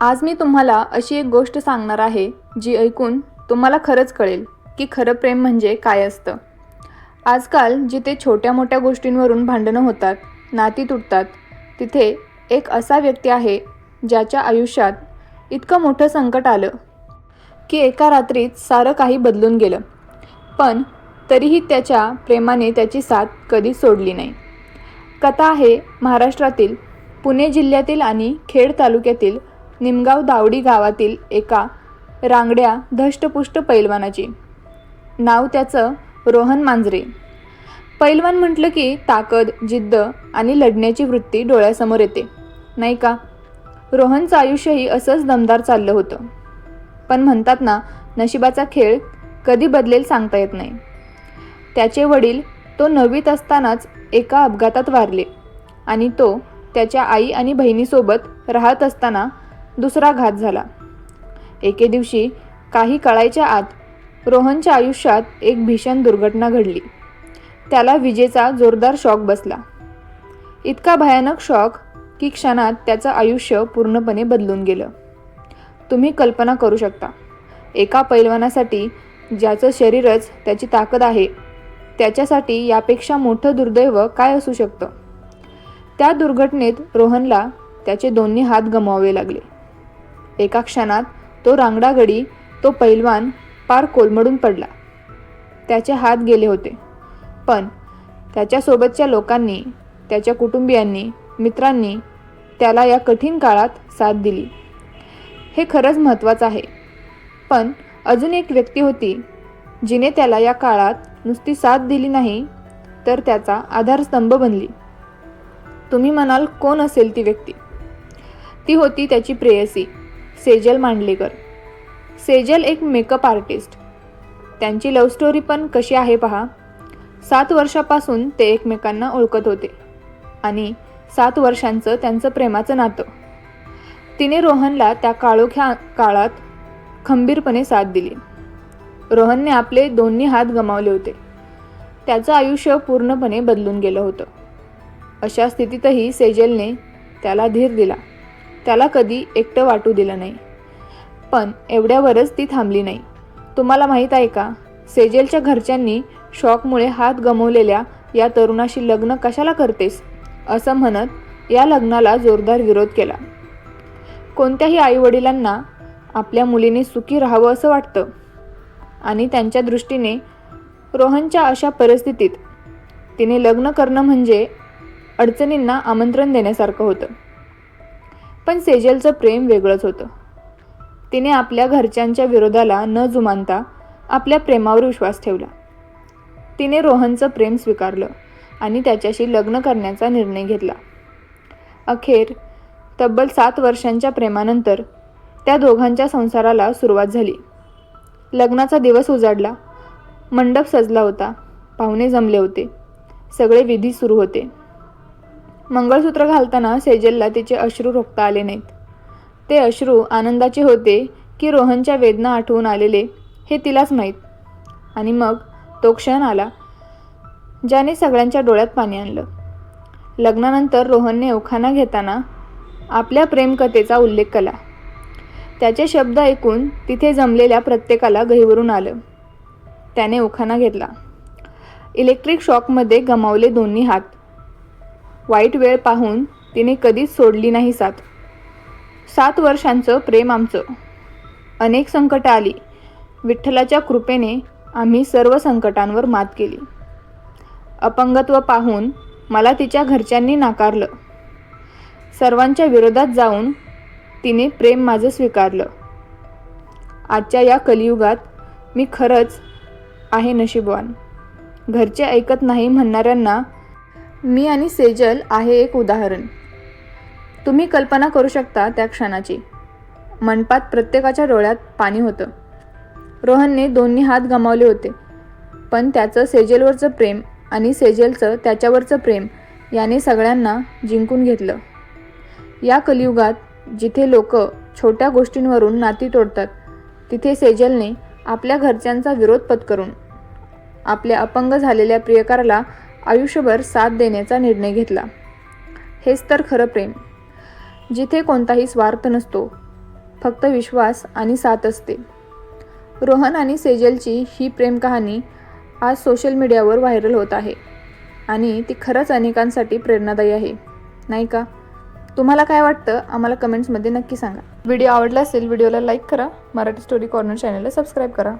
आज मी तुम्हाला अशी एक गोष्ट सांगणार आहे जी ऐकून तुम्हाला खरंच कळेल की खरं प्रेम म्हणजे काय असतं. आजकाल जिथे छोट्या मोठ्या गोष्टींवरून भांडणं होतात नाती तुटतात तिथे एक असा व्यक्ती आहे ज्याच्या आयुष्यात इतकं मोठं संकट आलं की एका रात्रीत सारं काही बदलून गेलं. पण तरीही त्याच्या प्रेमाने त्याची साथ कधी सोडली नाही. कथा आहे महाराष्ट्रातील पुणे जिल्ह्यातील आणि खेड तालुक्यातील निमगाव दावडी गावातील एका रांगड्या धष्टपुष्ट पैलवानाची. नाव त्याचं रोहन मांजरे. पैलवान म्हटलं की ताकद जिद्द आणि लढण्याची वृत्ती डोळ्यासमोर येते. नाही का? रोहनचं आयुष्यही असंच दमदार चाललं होतं. पण म्हणतात ना नशिबाचा खेळ कधी बदलेल सांगता येत नाही. त्याचे वडील तो नववीत असतानाच एका अपघातात वारले आणि तो त्याच्या आई आणि बहिणीसोबत राहत असताना दुसरा घात झाला. एके दिवशी काही कळायच्या आत रोहनच्या आयुष्यात एक भीषण दुर्घटना घडली. त्याला विजेचा जोरदार शॉक बसला. इतका भयानक शॉक की क्षणात त्याचं आयुष्य पूर्णपणे बदलून गेलं. तुम्ही कल्पना करू शकता एका पैलवानासाठी ज्याचं शरीरच त्याची ताकद आहे त्याच्यासाठी यापेक्षा मोठं दुर्दैव काय असू शकतं? त्या दुर्घटनेत रोहनला त्याचे दोन्ही हात गमावावे लागले. एका क्षणात तो रांगडागडी तो पैलवान पार कोलमडून पडला. त्याचे हात गेले होते. पण त्याच्यासोबतच्या लोकांनी त्याच्या कुटुंबियांनी मित्रांनी त्याला या कठीण काळात साथ दिली. हे खरंच महत्त्वाचं आहे. पण अजून एक व्यक्ती होती जिने त्याला या काळात नुसती साथ दिली नाही तर त्याचा आधारस्तंभ बनली. तुम्ही म्हणाल कोण असेल ती व्यक्ती? ती होती त्याची प्रेयसी. सेजल मांडलेकर. सेजल एक मेकअप आर्टिस्ट. त्यांची लव्ह स्टोरी पण कशी आहे पहा. सात वर्षापासून ते एकमेकांना ओळखत होते. आणि सात वर्षांचं त्यांचं प्रेमाचं नातं. तिने रोहनला त्या काळोख्या काळात खंबीरपणे साथ दिली. रोहनने आपले दोन्ही हात गमावले होते. त्याचं आयुष्य पूर्णपणे बदलून गेलं होतं. अशा स्थितीतही सेजलने त्याला धीर दिला. त्याला कधी एकटं वाटू दिलं नाही. पण एवढ्यावरच ती थांबली नाही. तुम्हाला माहीत आहे का? सेजलच्या घरच्यांनी शॉकमुळे हात गमवलेल्या या तरुणाशी लग्न कशाला करतेस? असं म्हणत या लग्नाला जोरदार विरोध केला. कोणत्याही आईवडिलांना आपल्या मुलीने सुखी राहावं असं वाटतं. आणि त्यांच्या दृष्टीने रोहनच्या अशा परिस्थितीत तिने लग्न करणं म्हणजे अडचणींना आमंत्रण देण्यासारखं होतं. पण सेजलचं प्रेम वेगळंच होतं. तिने आपल्या घरच्यांच्या विरोधाला न जुमानता आपल्या प्रेमावर विश्वास ठेवला. तिने रोहनचं प्रेम स्वीकारलं आणि त्याच्याशी लग्न करण्याचा निर्णय घेतला. अखेर तब्बल सात वर्षांच्या प्रेमानंतर त्या दोघांच्या संसाराला सुरुवात झाली. लग्नाचा दिवस उजाडला मंडप सजला होता पाहुणे जमले होते सगळे विधी सुरू होते. मंगळसूत्र घालताना सेजलला तिचे अश्रू रोखता आले नाहीत. ते अश्रू आनंदाचे होते की रोहनच्या वेदना आठवून आलेले हे तिलाच माहीत. आणि मग तो क्षण आला ज्याने सगळ्यांच्या डोळ्यात पाणी आणलं. लग्नानंतर रोहनने उखाणा घेताना आपल्या प्रेमकथेचा उल्लेख केला. त्याचे शब्द ऐकून तिथे जमलेल्या प्रत्येकाला गहिवरून आलं. त्याने उखाणा घेतला. इलेक्ट्रिक शॉकमध्ये गमावले दोन्ही हात. वाईट वेळ पाहून तिने कधीच सोडली नाही साथ. सात वर्षांचं प्रेम आमचं. अनेक संकटं आली. विठ्ठलाच्या कृपेने आम्ही सर्व संकटांवर मात केली. अपंगत्व पाहून मला तिच्या घरच्यांनी नाकारलं. सर्वांच्या विरोधात जाऊन तिने प्रेम माझं स्वीकारलं. आजच्या या कलियुगात मी खरंच आहे नशीबवान. घरचे ऐकत नाही म्हणणाऱ्यांना मी आणि सेजल आहे एक उदाहरण. तुम्ही कल्पना करू शकता त्या क्षणाची. मनपात प्रत्येकाच्या डोळ्यात पाणी होतं. रोहनने दोन्ही हात गमावले होते. पण त्याचं सेजलवरचं प्रेम आणि सेजलचं त्याच्यावरचं प्रेम याने सगळ्यांना जिंकून घेतलं. या कलियुगात जिथे लोक छोट्या गोष्टींवरून नाती तोडतात तिथे सेजलने आपल्या घरच्यांचा विरोध पत्करून आपल्या अपंग झालेल्या प्रियकराला आयुष्यभर साथ देण्याचा निर्णय घेतला. हेच तर खरं प्रेम. जिथे कोणताही स्वार्थ नसतो फक्त विश्वास आणि साथ असते. रोहन आणि सेजलची ही प्रेम कहाणी आज सोशल मीडियावर व्हायरल होत आहे आणि ती खरंच अनेकांसाठी प्रेरणादायी आहे नाही का? तुम्हाला काय वाटतं? आम्हाला कमेंट्समध्ये नक्की सांगा. व्हिडिओ आवडला असेल व्हिडिओला लाईक करा. मराठी स्टोरी कॉर्नर चॅनलला सबस्क्राईब करा.